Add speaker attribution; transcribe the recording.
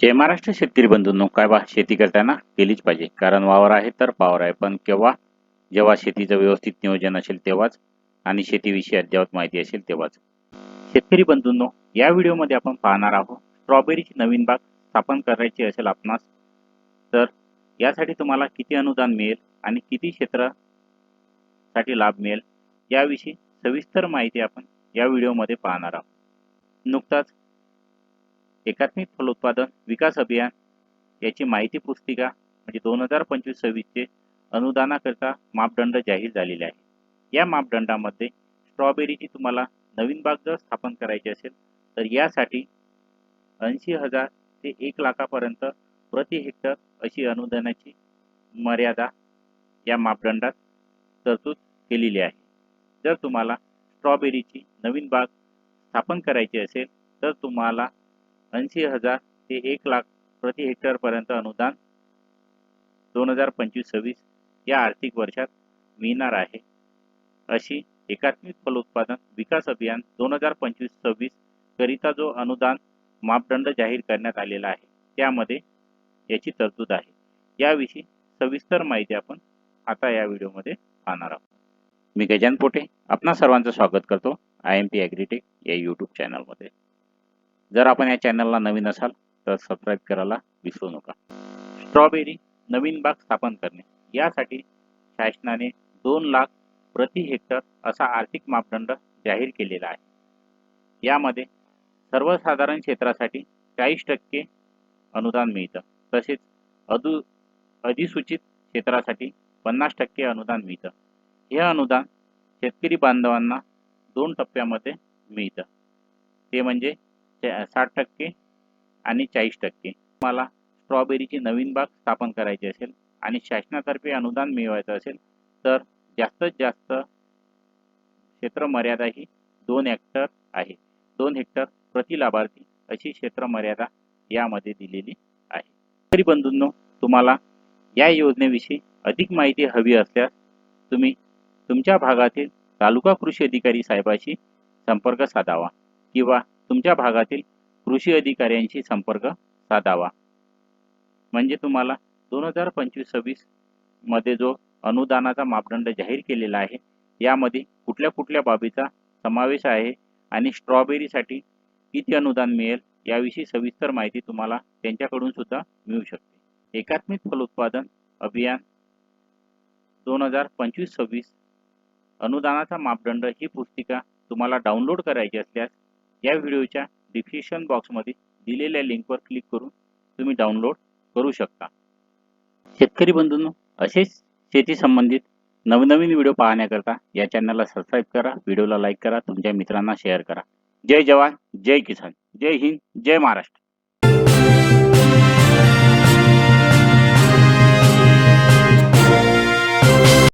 Speaker 1: जय महाराष्ट्र शेतकरी बंधूंनो काय बा शेती करताना केलीच पाहिजे. कारण वावर आहे तर पावर आहे. पण केव्हा जेव्हा शेतीचं व्यवस्थित नियोजन असेल तेव्हाच आणि शेतीविषयी अद्ययावत माहिती असेल तेव्हाच. शेतकरी बंधूंनो या व्हिडिओमध्ये आपण पाहणार आहोत स्ट्रॉबेरीची नवीन बाग स्थापन करायची असेल आपणास तर यासाठी तुम्हाला किती अनुदान मिळेल आणि किती क्षेत्रासाठी लाभ मिळेल याविषयी सविस्तर माहिती आपण या व्हिडिओमध्ये पाहणार आहोत. नुकताच एकात्मिक फलोत्पादन विकास अभियान याची माहिती पुस्तिका म्हणजे दोन हजार पंचवीस सव्वीसचे अनुदानाकरता मापदंड जाहीर झालेले आहे या मापदंडामध्ये स्ट्रॉबेरीची तुम्हाला नवीन बाग जर स्थापन करायची असेल तर यासाठी ऐंशी हजार ते एक लाखापर्यंत प्रति हेक्टर अशी अनुदानाची मर्यादा या मापदंडात तरतूद केलेली आहे. जर तुम्हाला स्ट्रॉबेरीची नवीन बाग स्थापन करायची असेल तर तुम्हाला ऐंशी हजार ते एक लाख प्रति हेक्टरपर्यंत अनुदान दोन हजार पंचवीस सव्वीस या आर्थिक वर्षात मिळणार आहे. अशी एकात्मिक फलोत्पादन विकास अभियान दोन हजार पंचवीस सव्वीस करिता जो अनुदान मापदंड जाहीर करण्यात आलेला आहे त्यामध्ये याची तरतूद आहे. याविषयी सविस्तर माहिती आपण आता या व्हिडिओमध्ये पाहणार आहोत. मी गजान पोटे आपणा सर्वांचं स्वागत करतो. आय एम पी ॲग्रीटेक या यूट्यूब चॅनलमध्ये जर आपण या चॅनलला नवीन असाल तर सबस्क्राईब करायला विसरू नका. स्ट्रॉबेरी नवीन बाग स्थापन करणे. यासाठी शासनाने दोन लाख प्रति हेक्टर असा आर्थिक मापदंड जाहीर केलेला आहे. यामध्ये सर्वसाधारण क्षेत्रासाठी चाळीस टक्के अनुदान मिळतं. तसेच अदु अधिसूचित क्षेत्रासाठी पन्नास टक्के अनुदान मिळतं. हे अनुदान शेतकरी बांधवांना दोन टप्प्यामध्ये मिळतं. ते म्हणजे साठ टक्के आणि चाळीस टक्के. तुम्हाला स्ट्रॉबेरीची नवीन बाग स्थापन करायची असेल आणि शासनातर्फे अनुदान मिळवायचं असेल तर जास्तीत जास्त क्षेत्र मर्यादा ही दोन हेक्टर आहे. दोन हेक्टर प्रति लाभार्थी अशी क्षेत्र मर्यादा यामध्ये दिलेली आहे. तरी बंधूंनो तुम्हाला या योजनेविषयी अधिक माहिती हवी असल्यास तुम्ही तुमच्या भागातील तालुका कृषी अधिकारी साहेबाशी संपर्क साधावा किंवा तुमच्या भागातील कृषी अधिकाऱ्यांशी संपर्क साधावा. म्हणजे तुम्हाला दोन हजार पंचवीस सव्वीसमध्ये जो अनुदानाचा मापदंड जाहीर केलेला आहे यामध्ये कुठल्या कुठल्या बाबीचा समावेश आहे आणि स्ट्रॉबेरीसाठी किती अनुदान मिळेल याविषयी सविस्तर माहिती तुम्हाला त्यांच्याकडून सुद्धा मिळू शकते. एकात्मिक फलोत्पादन अभियान दोन हजार पंचवीस सव्वीस अनुदानाचा मापदंड ही पुस्तिका तुम्हाला डाउनलोड करायची असल्यास या व्हिडिओच्या डिस्क्रिप्शन बॉक्समध्ये दिलेल्या लिंकवर क्लिक करून तुम्ही डाउनलोड करू शकता. शेतकरी बंधूंनो असेच शेती संबंधित नवनवीन व्हिडिओ पाहण्याकरता या चॅनलला सबस्क्राईब करा व्हिडिओला लाईक करा तुमच्या मित्रांना शेअर करा. जय जवान जय किसान जय हिंद जय महाराष्ट्र.